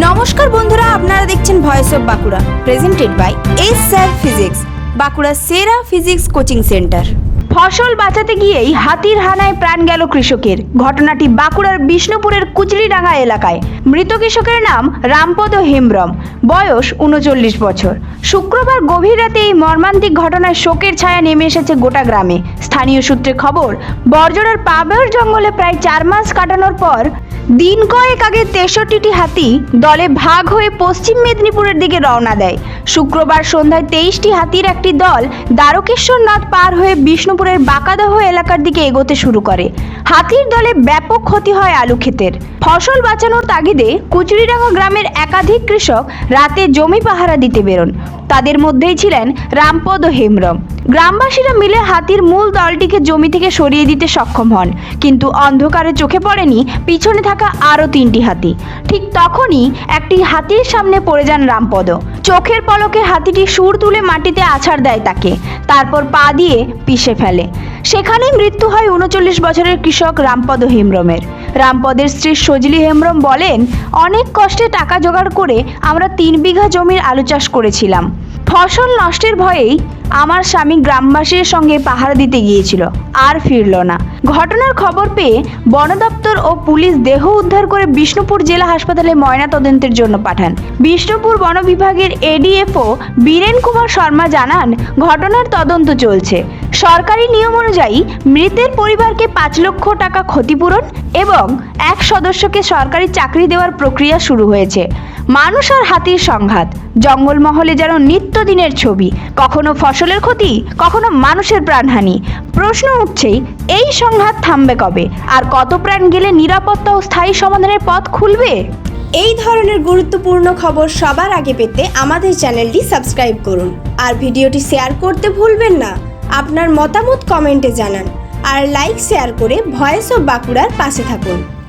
নমস্কার বন্ধুরা, আপনারা দেখছেন voice of Bankura presented by S sir physics Bankura সেরা ফিজিক্স কোচিং সেন্টার ফসল বাঁচাতে গিয়েই হাতির হানায় প্রাণ গেল কৃষকের। ঘটনাটি বাঁকুড়ার বিষ্ণুপুরের কুচলিডাঙ্গা এলাকায়। মৃত কৃষকের নাম রামপদ হেমব্রম। বয়স উনচল্লিশ বছর। শুক্রবার গভীর রাতে এই মর্মান্তিক ঘটনায় শোকের ছায়া নেমে এসেছে গোটা গ্রামে। স্থানীয় সূত্রে খবর বর্জরার পাবের জঙ্গলে প্রায় চার মাস কাটানোর পর দিন কয়েক আগে তেষট্টিটি হাতি দলে ভাগ হয়ে পশ্চিম মেদিনীপুরের দিকে রওনা দেয়। শুক্রবার সন্ধ্যায় তেইশটি হাতির একটি দল দ্বারকেশ্বর নদ পার হয়ে বিষ্ণুপুরের বাঁকাদহ এলাকার দিকে এগোতে শুরু করে। হাতির দলে ব্যাপক ক্ষতি হয় আলু ক্ষেতের ফসল বাঁচানোর তাগিদে কুচুরিডাঙ্গা গ্রামের একাধিক কৃষক রাতে জমি পাহারা দিতে বেরোন। তাদের মধ্যেই ছিলেন রামপদ ও হেমরম গ্রামবাসীরা মিলে হাতির মূল দলটিকে জমি থেকে সরিয়ে দিতে সক্ষম হন। কিন্তু অন্ধকারে চোখে পড়েনি পিছনে থাকা আরও তিনটি হাতি। ঠিক তখনই একটি হাতির সামনে পড়ে যান রামপদ। চোখের পলকে হাতিটি সুর তুলে মাটিতে আছাড় দেয় তাকে। তারপর পা দিয়ে পিষে ফেলে। সেখানেই মৃত্যু হয় উনচল্লিশ বছরের কৃষক রামপদ হেমব্রমের। রামপদের স্ত্রী সজলি হেমব্রম বলেন, অনেক কষ্টে টাকা জোগাড় করে আমরা তিন বিঘা জমির আলু চাষ করেছিলাম। ফসল নষ্টের ভয়েই আমার স্বামী গ্রামবাসীর সঙ্গে পাহারা দিতে গিয়েছিল। আর ফিরল না। ঘটনার খবর পেয়ে বন দপ্তর ও পুলিশ দেহ উদ্ধার করে বিষ্ণুপুর জেলা হাসপাতালে ময়না তদন্তের জন্য পাঠান। বিষ্ণুপুর বন বিভাগের এডিএফও বীরেন কুমার শর্মা জানান, ঘটনার তদন্ত চলছে। সরকারি নিয়ম অনুযায়ী মৃতের পরিবারকে পাঁচ লক্ষ টাকা ক্ষতিপূরণ এবং এক সদস্যকে সরকারি চাকরি দেওয়ার প্রক্রিয়া শুরু হয়েছে। মানুষ আর হাতির সংঘাত। জঙ্গলমহলে যেন নিত্যদিনের ছবি। কখনো ফসলের ক্ষতি, কখনো মানুষের প্রাণহানি। প্রশ্ন উঠছেই, এই সংঘাত থামবে কবে? আর কত প্রাণ গেলে নিরাপত্তা ও স্থায়ী সমাধানের পথ খুলবে? এই ধরনের গুরুত্বপূর্ণ খবর সবার আগে পেতে আমাদের চ্যানেলটি সাবস্ক্রাইব করুন। আর ভিডিওটি শেয়ার করতে ভুলবেন না। আপনার মতামত কমেন্টে জানান। আর লাইক, শেয়ার করে ভয়েস অফ বাঁকুড়ার পাশে থাকুন।